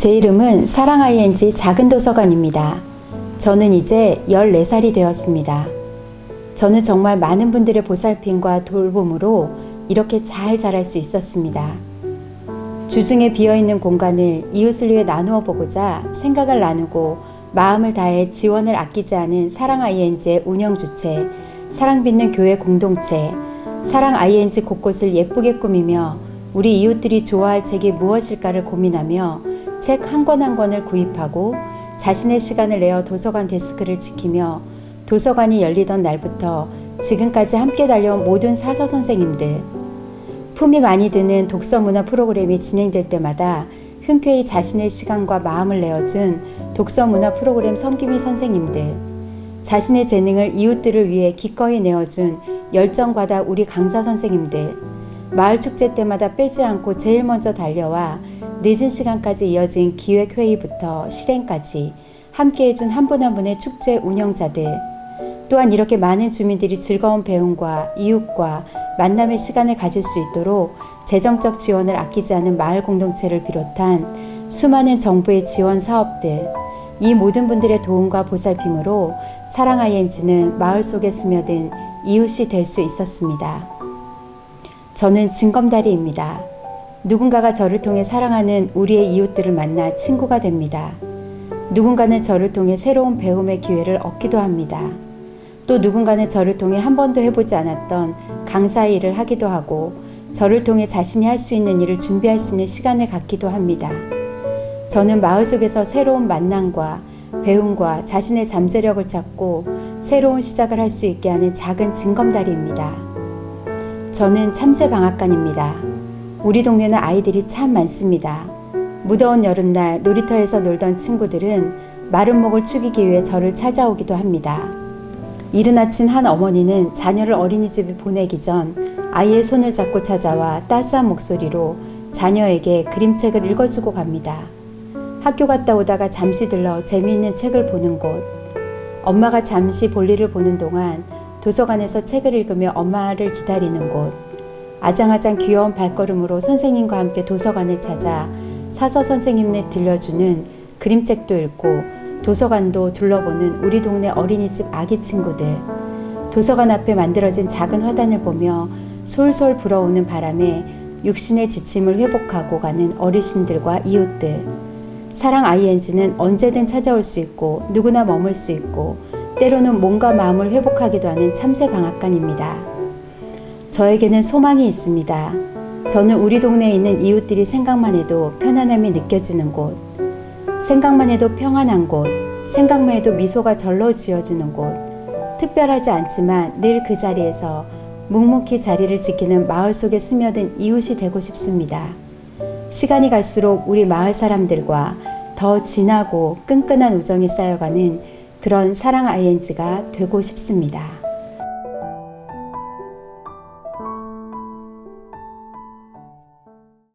제 이름은 사랑 ING 작은 도서관입니다. 저는 이제 14살이 되었습니다. 저는 정말 많은 분들의 보살핌과 돌봄으로 이렇게 잘 자랄 수 있었습니다. 주중에 비어있는 공간을 이웃을 위해 나누어 보고자 생각을 나누고 마음을 다해 지원을 아끼지 않은 사랑 ING의 운영 주체, 사랑 빚는 교회 공동체, 사랑 ING 곳곳을 예쁘게 꾸미며 우리 이웃들이 좋아할 책이 무엇일까를 고민하며 책 한권한 권을 구입하고 자신의 시간을 내어 도서관 데스크를 지키며 도서관이 열리던 날부터 지금까지 함께 달려온 모든 사서 선생님들, 품이 많이 드는 독서 문화 프로그램이 진행될 때마다 흔쾌히 자신의 시간과 마음을 내어준 독서 문화 프로그램 섬김이 선생님들, 자신의 재능을 이웃들을 위해 기꺼이 내어준 열정과다 우리 강사 선생님들, 마을 축제 때마다 빼지 않고 제일 먼저 달려와 늦은 시간까지 이어진 기획회의부터 실행까지 함께 해준 한 분 한 분의 축제 운영자들, 또한 이렇게 많은 주민들이 즐거운 배움과 이웃과 만남의 시간을 가질 수 있도록 재정적 지원을 아끼지 않은 마을 공동체를 비롯한 수많은 정부의 지원 사업들, 이 모든 분들의 도움과 보살핌으로 사랑 ING는 마을 속에 스며든 이웃이 될 수 있었습니다. 저는 징검다리입니다. 누군가가 저를 통해 사랑하는 우리의 이웃들을 만나 친구가 됩니다. 누군가는 저를 통해 새로운 배움의 기회를 얻기도 합니다. 또 누군가는 저를 통해 한 번도 해보지 않았던 강사 일을 하기도 하고 저를 통해 자신이 할 수 있는 일을 준비할 수 있는 시간을 갖기도 합니다. 저는 마을 속에서 새로운 만남과 배움과 자신의 잠재력을 찾고 새로운 시작을 할 수 있게 하는 작은 징검다리입니다. 저는 참새 방앗간입니다. 우리 동네는 아이들이 참 많습니다. 무더운 여름날 놀이터에서 놀던 친구들은 마른 목을 축이기 위해 저를 찾아오기도 합니다. 이른 아침 한 어머니는 자녀를 어린이집에 보내기 전 아이의 손을 잡고 찾아와 따스한 목소리로 자녀에게 그림책을 읽어주고 갑니다. 학교 갔다 오다가 잠시 들러 재미있는 책을 보는 곳. 엄마가 잠시 볼일을 보는 동안 도서관에서 책을 읽으며 엄마를 기다리는 곳. 아장아장 귀여운 발걸음으로 선생님과 함께 도서관을 찾아 사서 선생님네 들려주는 그림책도 읽고 도서관도 둘러보는 우리 동네 어린이집 아기 친구들. 도서관 앞에 만들어진 작은 화단을 보며 솔솔 불어오는 바람에 육신의 지침을 회복하고 가는 어르신들과 이웃들. 사랑 ING는 언제든 찾아올 수 있고 누구나 머물 수 있고 때로는 몸과 마음을 회복하기도 하는 참새 방앗간입니다. 저에게는 소망이 있습니다. 저는 우리 동네에 있는 이웃들이 생각만 해도 편안함이 느껴지는 곳, 생각만 해도 평안한 곳, 생각만 해도 미소가 절로 지어지는 곳, 특별하지 않지만 늘 그 자리에서 묵묵히 자리를 지키는 마을 속에 스며든 이웃이 되고 싶습니다. 시간이 갈수록 우리 마을 사람들과 더 진하고 끈끈한 우정이 쌓여가는 그런 사랑 ING가 되고 싶습니다.